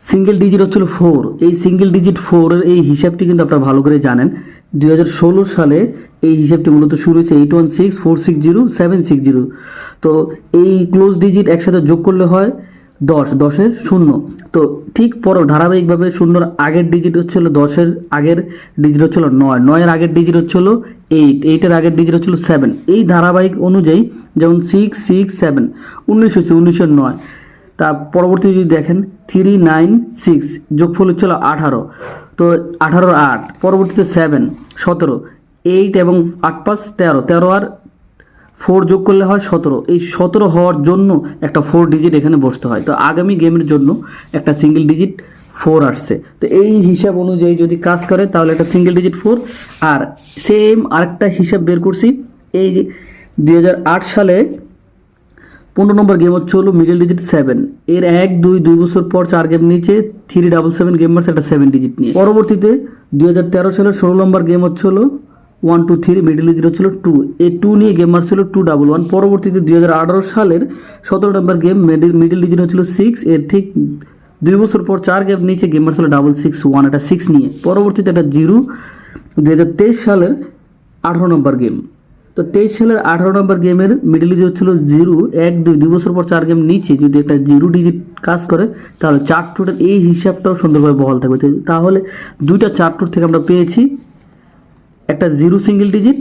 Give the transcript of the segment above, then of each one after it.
Single digit হচ্ছিল four এই single digit ফোরের এই হিসাবটি কিন্তু আপনারা ভালো করে জানেন। দুই হাজার ষোলো সালে এই হিসাবটি মূলত শুরু হয়েছে eight one six four six zero seven six zero তো এই ক্লোজ ডিজিট একসাথে যোগ করলে হয় দশ, দশের শূন্য। তো ঠিক পরও ধারাবাহিকভাবে শূন্যর আগের ডিজিট হচ্ছিল দশের আগের ডিজিট হচ্ছিল নয়। নয়ের আগের ডিজিট হচ্ছিল এইট এইটের আগের ডিজিট হচ্ছিল সেভেন এই ধারাবাহিক অনুযায়ী যেমন সিক্স সিক্স সেভেন উনিশ হচ্ছে উনিশশো নয়। তা পরবর্তী যদি দেখেন থ্রি নাইন সিক্স যোগফল হচ্ছিল আঠারো। তো আঠারোর আট, পরবর্তীতে সেভেন সতেরো এইট এবং আট পাঁচ তেরো তেরো আর ফোর যোগ করলে হয় সতেরো। এই সতেরো হওয়ার জন্য একটা ফোর ডিজিট এখানে বসতে হয়। তো আগামী গেমের জন্য একটা সিঙ্গেল ডিজিট ফোর আসছে। তো এই হিসাব অনুযায়ী যদি কাজ করে, তাহলে একটা সিঙ্গেল ডিজিট ফোর আর সেম আরেকটা হিসাব বের করছি, এই যে দু হাজার আট সালে পনেরো নম্বর গেম হচ্ছে হলো মিডল ডিজিট সেভেন এর এক, দুই দুই বছর পর চার গেম নিচে থ্রি ডাবল সেভেন গেম মারছে একটা সেভেন ডিজিট নিয়ে। পরবর্তীতে দুই হাজার তেরো সালের ষোলো নম্বর গেম হচ্ছে হলো one two three middle digit হচ্ছিল টু এই টু নিয়ে গেম মারছিল টু ডাবল ওয়ান পরবর্তীতে দুই হাজার আঠারো সালের সতেরো নম্বর গেম মিডল মিডল ডিজিট হচ্ছিল সিক্স এর ঠিক দুই বছর পর চার গেম নিচে গেম মারছিল ডাবল সিক্স ওয়ান এটা সিক্স নিয়ে। পরবর্তীতে একটা জিরো, দুই হাজার তেইশ সালের আঠারো নম্বর গেম তো তেইশ সালের আঠারো নম্বর গেমের মিডল ডিজিট হচ্ছিল জিরো, এক, দুই দুই বছর পর চার গেম নিচে, যদি একটা জিরো ডিজিট কাজ করে, তাহলে চার টুটের এই হিসাবটাও সুন্দরভাবে বহাল থাকবে। তাহলে দুইটা চার টুট থেকে আমরা পেয়েছি, একটা জিরো সিঙ্গেল ডিজিট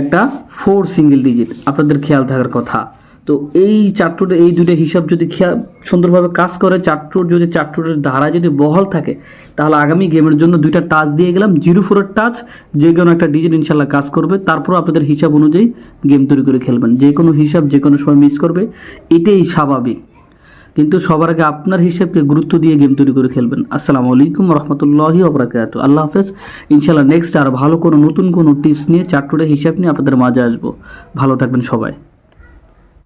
একটা ফোর সিঙ্গেল ডিজিট আপনাদের খেয়াল থাকার কথা। তো এই চারটুটে এই দুইটা হিসাব যদি খেয়া, সুন্দরভাবে কাজ করে চারটুট যদি চারটুটের ধারা যদি বহাল থাকে, তাহলে আগামী গেমের জন্য দুইটা টাচ দিয়ে গেলাম, জিরো ফোরের টাচ, যে কোনো একটা ডিজিট ইনশাল্লাহ কাজ করবে তারপর আপনাদের হিসাব অনুযায়ী গেম তৈরি করে খেলবেন। যে কোনো হিসাব, যে কোনো সময় মিস করবে, এটাই স্বাভাবিক। কিন্তু সবার আগে আপনার হিসাবকে গুরুত্ব দিয়ে গেম তৈরি করে খেলবেন। আসসালামু আলাইকুম রহমতুল্লাহি ওবরাকাত। আল্লাহ হাফেজ। ইনশাল্লাহ নেক্সট আর ভালো কোনো নতুন কোনো টিপস নিয়ে চারটুটে হিসাব নিয়ে আপনাদের মাঝে আসব। ভালো থাকবেন সবাই।